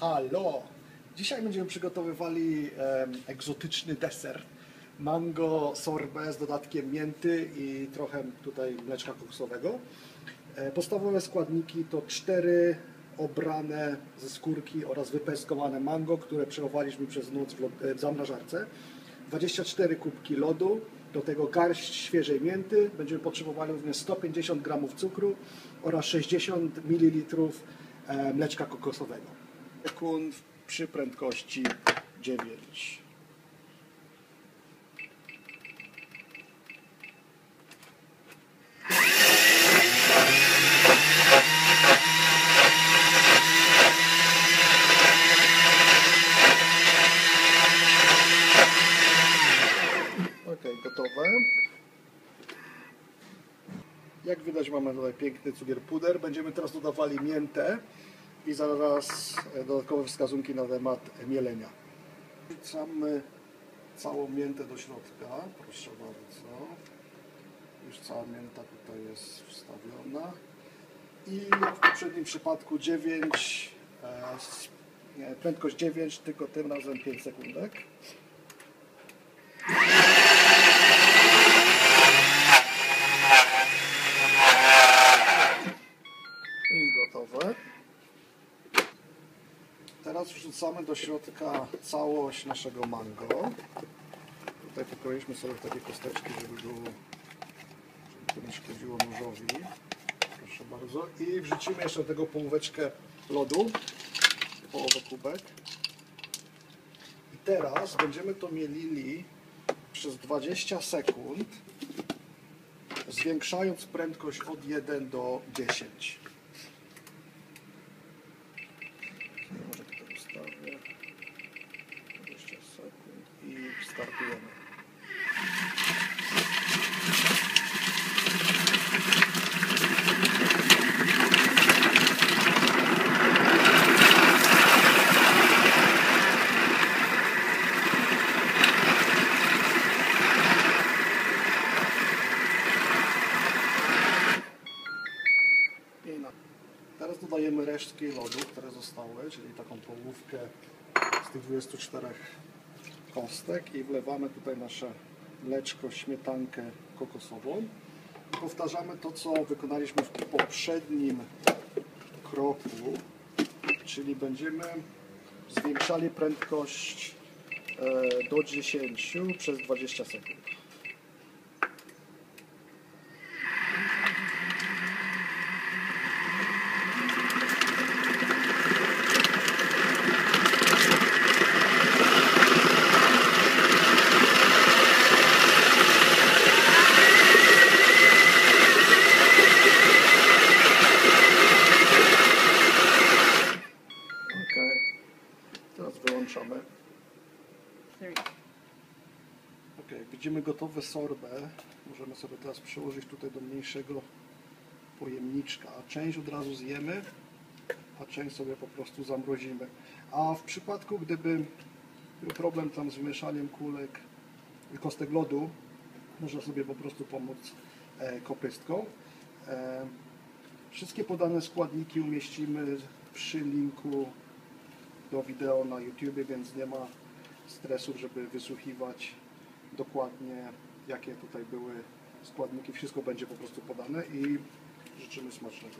Halo! Dzisiaj będziemy przygotowywali egzotyczny deser. Mango sorbet z dodatkiem mięty i trochę tutaj mleczka koksowego. E, Podstawowe składniki to cztery obrane ze skórki oraz wypeskowane mango, które przechowaliśmy przez noc w, e, w zamrażarce. 24 kubki lodu, do tego garść świeżej mięty. Będziemy potrzebowali również 150 g cukru oraz 60 ml e, mleczka kokosowego. Sekund przy prędkości 9. Ok, gotowe. Jak widać mamy tutaj piękny cukier puder. Będziemy teraz dodawali miętę i zaraz e, dodatkowe wskazunki na temat mielenia. Wrzucamy całą miętę do środka. Proszę bardzo. Już cała mięta tutaj jest wstawiona. I jak w poprzednim przypadku 9, e, prędkość 9, tylko tym razem 5 sekundek. Teraz wrzucamy do środka całość naszego mango. Tutaj pokroiliśmy sobie takie kosteczki, żeby było, żeby nie szkodziło nożowi. Proszę bardzo. I wrzucimy jeszcze do tego połóweczkę lodu, połowę kubek. I teraz będziemy to mielili przez 20 sekund, zwiększając prędkość od 1 do 10. Może tutaj ustawię 20 sekund i startujemy. I na. Resztki lodu, które zostały, czyli taką połówkę z tych 24 kostek i wlewamy tutaj nasze mleczko, śmietankę kokosową. Powtarzamy to, co wykonaliśmy w poprzednim kroku, czyli będziemy zwiększali prędkość e, do 10 przez 20 sekund. Ok. Ok, jak widzimy gotowe sorbę. Możemy sobie teraz przełożyć tutaj do mniejszego pojemniczka. Część od razu zjemy, a część sobie po prostu zamrozimy. A w przypadku, gdyby był problem tam z wymieszaniem kulek i kostek lodu, można sobie po prostu pomóc e, kopystką. E, wszystkie podane składniki umieścimy przy linku do wideo na YouTube, więc nie ma stresów, żeby wysłuchiwać dokładnie jakie tutaj były składniki. Wszystko będzie po prostu podane i życzymy smacznego.